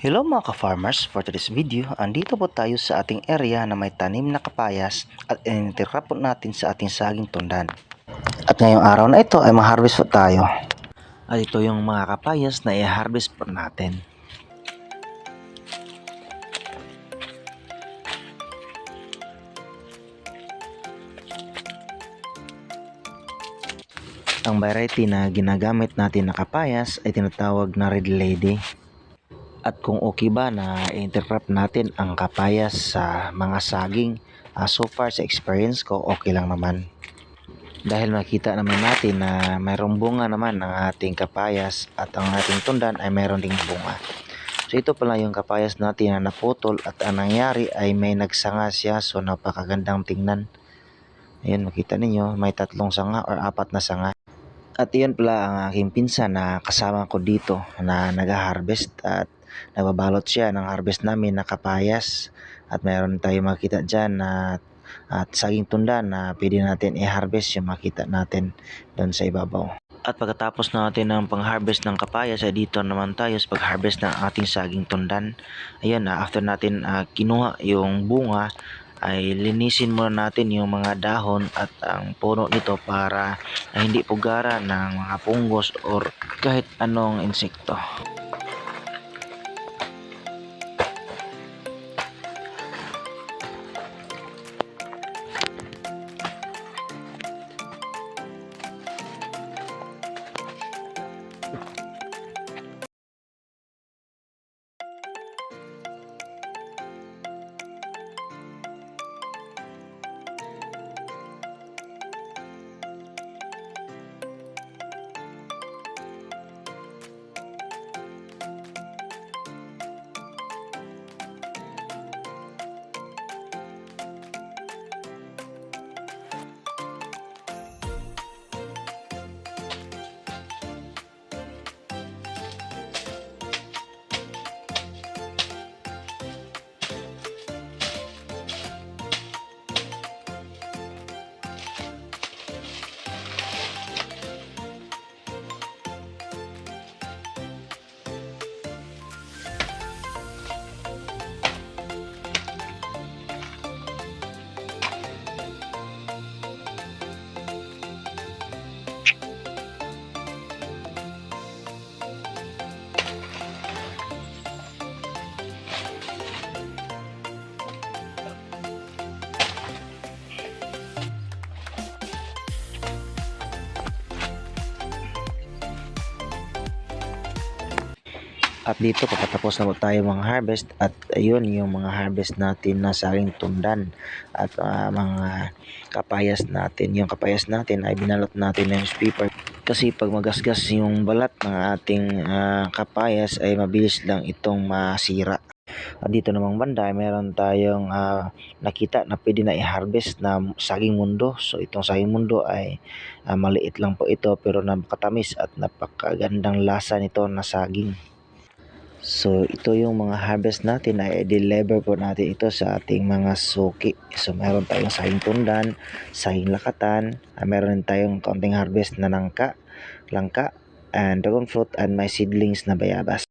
Hello mga ka-farmers, for today's video, andito po tayo sa ating area na may tanim na kapayas at initira po natin sa ating saging tundan. At ngayong araw na ito ay ma-harvest po tayo. At ito yung mga kapayas na i-harvest po natin. Ang variety na ginagamit natin na kapayas ay tinatawag na red lady. At kung okay ba na interrupt natin ang kapayas sa mga saging, ah, so far sa experience ko, okay lang naman. Dahil makita naman natin na mayroong bunga naman ng ating kapayas at ang ating tundan ay mayroon ding bunga. So ito pala yung kapayas natin na naputol at ang nangyari ay may nagsanga siya so napakagandang tingnan. Ayan makita ninyo may tatlong sanga or apat na sanga. At iyon pala ang aking pinsan na kasama ko dito na nag-harvest at nagbabalot siya ng harvest namin na kapayas at mayroon tayo makita dyan na at saging tundan na pwede natin i-harvest yung makita natin doon sa ibabaw. At pagkatapos natin ng pang-harvest ng kapayas ay dito naman tayo sa pag-harvest ng ating saging tundan. Ayan, ah, after natin ah, kinuha yung bunga ay linisin muna natin yung mga dahon at ang puno nito para ah, hindi pugara ng mga punggos or kahit anong insekto. At dito papatapos na po tayo mga harvest at ayun yung mga harvest natin na saging tundan at ah, mga kapayas natin. Yung kapayas natin ay binalot natin ng newspaper kasi pag magasgas yung balat ng ating ah, kapayas ay mabilis lang itong masira. At dito namang banda meron tayong ah, nakita na pwede na i-harvest na saging mundo. So itong saging mundo ay ah, maliit lang po ito pero napakatamis at napakagandang lasa nito na saging. So, ito yung mga harvest natin ay deliver po natin ito sa ating mga suki. So, meron tayong saging tundan, saging lakatan, ah, meron din tayong kaunting harvest na nangka, langka, and dragon fruit, and may seedlings na bayabas.